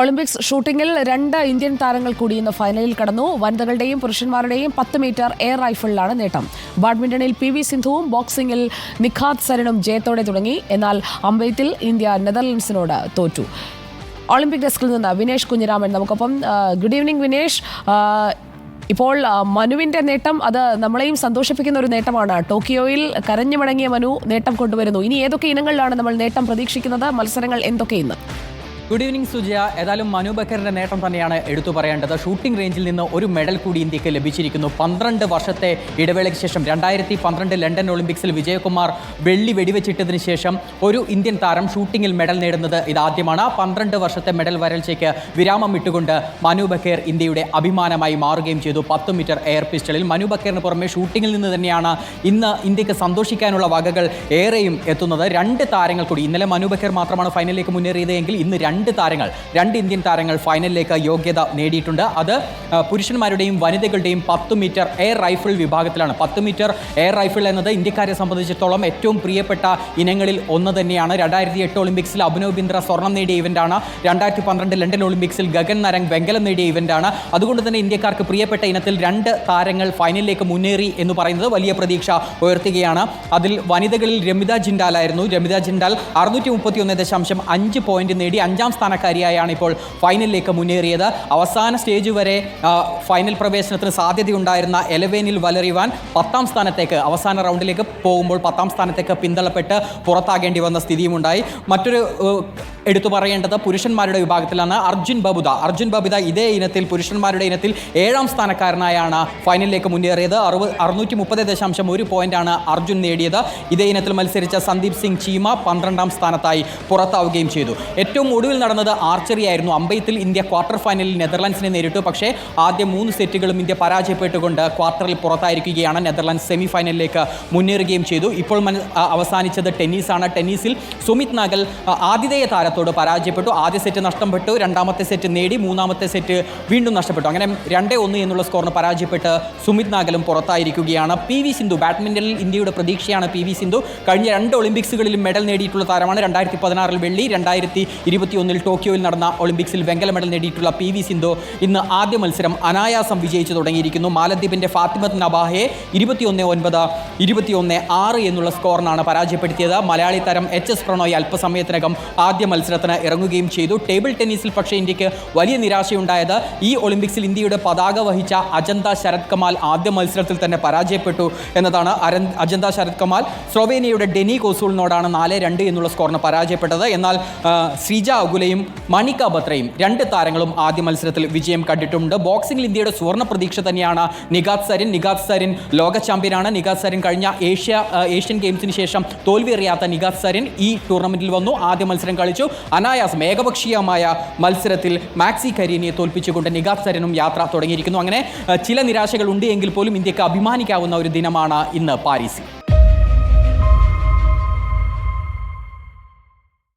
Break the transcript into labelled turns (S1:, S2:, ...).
S1: Olympics ഷൂട്ടിംഗിൽ രണ്ട് Indian താരങ്ങൾ കൂടി ഇന്ന് ഫൈനലിൽ കടന്നു വനിതകളുടെയും പുരുഷന്മാരുടെയും പത്ത് മീറ്റർ എയർ റൈഫിളിലാണ് നേട്ടം ബാഡ്മിന്റണിൽ പി വി സിന്ധുവും ബോക്സിംഗിൽ നിഖാത് സരനും ജയത്തോടെ തുടങ്ങി എന്നാൽ അമ്പയത്തിൽ ഇന്ത്യ നെതർലൻഡ്സിനോട് തോറ്റു ഒളിമ്പിക് ഡെസ്കിൽ നിന്ന് വിനേഷ് കുഞ്ഞിരാമൻ നമുക്കൊപ്പം ഗുഡ് ഈവനിങ് വിനേഷ് ഇപ്പോൾ മനുവിൻ്റെ നേട്ടം അത് നമ്മളെയും സന്തോഷിപ്പിക്കുന്ന ഒരു നേട്ടമാണ് ടോക്കിയോയിൽ കരഞ്ഞു മടങ്ങിയ മനു നേട്ടം കൊണ്ടുവരുന്നു ഇനി ഏതൊക്കെ ഇനങ്ങളിലാണ് നമ്മൾ നേട്ടം പ്രതീക്ഷിക്കുന്നത് മത്സരങ്ങൾ എന്തൊക്കെ ഇന്ന്
S2: ഗുഡ് ഈവനിങ് സുജയ ഏതായാലും മനു ബക്കറിന്റെ നേട്ടം തന്നെയാണ് എടുത്തു പറയേണ്ടത് ഷൂട്ടിംഗ് റേഞ്ചിൽ നിന്ന് ഒരു മെഡൽ കൂടി ഇന്ത്യക്ക് ലഭിച്ചിരിക്കുന്നു പന്ത്രണ്ട് വർഷത്തെ ഇടവേളയ്ക്ക് ശേഷം രണ്ടായിരത്തി പന്ത്രണ്ട് ലണ്ടൻ ഒളിമ്പിക്സിൽ വിജയകുമാർ വെള്ളി വെടിവെച്ചിട്ടതിന് ശേഷം ഒരു ഇന്ത്യൻ താരം ഷൂട്ടിങ്ങിൽ മെഡൽ നേടുന്നത് ഇതാദ്യമാണ് പന്ത്രണ്ട് വർഷത്തെ മെഡൽ വരൾച്ചയ്ക്ക് വിരാമം ഇട്ടുകൊണ്ട് മനു ബക്കീർ ഇന്ത്യയുടെ അഭിമാനമായി മാറുകയും ചെയ്തു പത്ത് മീറ്റർ എയർ പിസ്റ്റളിൽ മനു ബക്കീറിന് പുറമെ ഷൂട്ടിങ്ങിൽ നിന്ന് തന്നെയാണ് ഇന്ന് ഇന്ത്യക്ക് സന്തോഷിക്കാനുള്ള വകകൾ ഏറെയും എത്തുന്നത് രണ്ട് താരങ്ങൾ കൂടി ഇന്നലെ മനു ബക്കീർ മാത്രമാണ് ഫൈനലിലേക്ക് മുന്നേറിയത് എങ്കിൽ ഇന്ന് രണ്ട് രണ്ട് താരങ്ങൾ രണ്ട് ഇന്ത്യൻ താരങ്ങൾ ഫൈനലിലേക്ക് യോഗ്യത നേടിയിട്ടുണ്ട് അത് പുരുഷന്മാരുടെയും വനിതകളുടെയും പത്ത് മീറ്റർ എയർ റൈഫിൾ വിഭാഗത്തിലാണ് പത്ത് മീറ്റർ എയർ റൈഫിൾ എന്നത് ഇന്ത്യക്കാരെ സംബന്ധിച്ചിടത്തോളം ഏറ്റവും പ്രിയപ്പെട്ട ഇനങ്ങളിൽ ഒന്ന് തന്നെയാണ് രണ്ടായിരത്തി എട്ട് ഒളിമ്പിക്സിൽ അഭിനവ് ബിന്ദ്ര സ്വർണം നേടിയ ഇവൻ്റാണ് രണ്ടായിരത്തി പന്ത്രണ്ട് ലണ്ടൻ ഒളിമ്പിക്സിൽ ഗഗൻ നരംഗ് വെങ്കലം നേടിയ ഇവൻ്റാണ് അതുകൊണ്ട് തന്നെ ഇന്ത്യക്കാർക്ക് പ്രിയപ്പെട്ട ഇനത്തിൽ രണ്ട് താരങ്ങൾ ഫൈനലിലേക്ക് മുന്നേറി എന്ന് പറയുന്നത് വലിയ പ്രതീക്ഷ ഉയർത്തുകയാണ് അതിൽ വനിതകളിൽ രമിത ജിൻഡാലായിരുന്നു രമിത ജിൻഡാൽ അറുന്നൂറ്റി മുപ്പത്തി ഒന്ന് ദശാംശം അഞ്ച് പോയിന്റ് നേടി അഞ്ചാം അഞ്ചാം സ്ഥാനക്കാരിയായാണ് ഇപ്പോൾ ഫൈനലിലേക്ക് മുന്നേറിയത് അവസാന സ്റ്റേജ് വരെ ഫൈനൽ പ്രവേശനത്തിന് സാധ്യതയുണ്ടായിരുന്ന എലവേനിൽ വലറിവാൻ പത്താം സ്ഥാനത്തേക്ക് അവസാന റൗണ്ടിലേക്ക് പോകുമ്പോൾ പത്താം സ്ഥാനത്തേക്ക് പിന്തള്ളപ്പെട്ട് പുറത്താകേണ്ടി വന്ന സ്ഥിതിയുമുണ്ടായി മറ്റൊരു എടുത്തു പറയേണ്ടത് പുരുഷന്മാരുടെ വിഭാഗത്തിലാണ് അർജുൻ ബബുദ അർജുൻ ബബുദ ഇതേ ഇനത്തിൽ പുരുഷന്മാരുടെ ഇനത്തിൽ ഏഴാം സ്ഥാനക്കാരനായാണ് ഫൈനലിലേക്ക് മുന്നേറിയത് അറുപ അറുന്നൂറ്റി മുപ്പത് ദശാംശം ഒരു പോയിന്റാണ് അർജുൻ നേടിയത് ഇതേ ഇനത്തിൽ മത്സരിച്ച സന്ദീപ് സിംഗ് ചീമ പന്ത്രണ്ടാം സ്ഥാനത്തായി പുറത്താവുകയും ചെയ്തു ഏറ്റവും ഒടുവിൽ നടന്നത് ആർച്ചറി ആയിരുന്നു അമ്പയത്തിൽ ഇന്ത്യ ക്വാർട്ടർ ഫൈനലിൽ നെതർലാൻഡ്സിനെ നേരിട്ടു പക്ഷേ ആദ്യ മൂന്ന് സെറ്റുകളും ഇന്ത്യ പരാജയപ്പെട്ടുകൊണ്ട് ക്വാർട്ടറിൽ പുറത്തായിരിക്കുകയാണ് നെതർലാൻഡ്സ് സെമി ഫൈനലിലേക്ക് മുന്നേറുകയും ചെയ്തു ഇപ്പോൾ അവസാനിച്ചത് ടെന്നീസാണ് ടെന്നീസിൽ സുമിത് നാഗൽ ആതിഥേയ താരത്തെ ഗുജറാത്തോട് പരാജയപ്പെട്ടു ആദ്യ സെറ്റ് നഷ്ടപ്പെട്ടു രണ്ടാമത്തെ സെറ്റ് നേടി മൂന്നാമത്തെ സെറ്റ് വീണ്ടും നഷ്ടപ്പെട്ടു അങ്ങനെ രണ്ട് ഒന്ന് എന്നുള്ള സ്കോറിന് പരാജയപ്പെട്ട് സുമിത് നാഗലും പുറത്തായിരിക്കുകയാണ് പി വി സിന്ധു ബാഡ്മിൻ്റണിൽ ഇന്ത്യയുടെ പ്രതീക്ഷയാണ് പി വി സിന്ധു കഴിഞ്ഞ രണ്ട് ഒളിമ്പിക്സുകളിലും മെഡൽ നേടിയിട്ടുള്ള താരമാണ് രണ്ടായിരത്തി പതിനാറിൽ വെള്ളി രണ്ടായിരത്തി ഇരുപത്തിയൊന്നിൽ ടോക്കിയോയിൽ നടന്ന ഒളിമ്പിക്സിൽ വെങ്കല മെഡൽ നേടിയിട്ടുള്ള പി വി സിന്ധു ഇന്ന് ആദ്യ മത്സരം അനായാസം വിജയിച്ചു തുടങ്ങിയിരിക്കുന്നു മാലദ്വീപിൻ്റെ ഫാത്തിമത്ത് നബാഹയെ ഇരുപത്തിയൊന്ന് ഒൻപത് ഇരുപത്തിയൊന്ന് ആറ് എന്നുള്ള സ്കോറിനാണ് പരാജയപ്പെടുത്തിയത് മലയാളി താരം എച്ച് എസ് പ്രണോയ് അല്പസമയത്തിനകം ആദ്യ മത്സരം മത്സരത്തിന് ഇറങ്ങുകയും ചെയ്തു ടേബിൾ ടെന്നീസിൽ പക്ഷേ ഇന്ത്യക്ക് വലിയ നിരാശയുണ്ടായത് ഈ ഒളിമ്പിക്സിൽ ഇന്ത്യയുടെ പതാക വഹിച്ച അജന്ത ശരത് കമാൽ ആദ്യ മത്സരത്തിൽ തന്നെ പരാജയപ്പെട്ടു എന്നതാണ് അജന്ത ശരത് കമാൽ സ്ലോവേനിയയുടെ ഡെനി കോസൂളിനോടാണ് നാല് രണ്ട് എന്നുള്ള സ്കോറിന് പരാജയപ്പെട്ടത് എന്നാൽ ശ്രീജ അഗുലയും മണിക ബത്രയും രണ്ട് താരങ്ങളും ആദ്യ മത്സരത്തിൽ വിജയം കണ്ടിട്ടുണ്ട് ബോക്സിംഗിൽ ഇന്ത്യയുടെ സുവർണ പ്രതീക്ഷ തന്നെയാണ് നിഗാത് സരിൻ നിഗാത് സരിൻ ലോക ചാമ്പ്യനാണ് നിഗാത് സരിൻ കഴിഞ്ഞ ഏഷ്യ ഏഷ്യൻ ഗെയിംസിന് ശേഷം തോൽവി അറിയാത്ത നിഗാത് സരിൻ ഈ ടൂർണമെൻറ്റിൽ വന്നു ആദ്യ മത്സരം കളിച്ചു അനായാസം ഏകപക്ഷീയമായ മത്സരത്തിൽ മാക്സി കരീനിയെ തോൽപ്പിച്ചുകൊണ്ട് നിഗാസ് സരനും യാത്ര തുടങ്ങിയിരിക്കുന്നു അങ്ങനെ ചില നിരാശകൾ ഉണ്ട് എങ്കിൽ പോലും ഇന്ത്യക്ക് അഭിമാനിക്കാവുന്ന ഒരു ദിനമാണ് ഇന്ന് പാരീസിൽ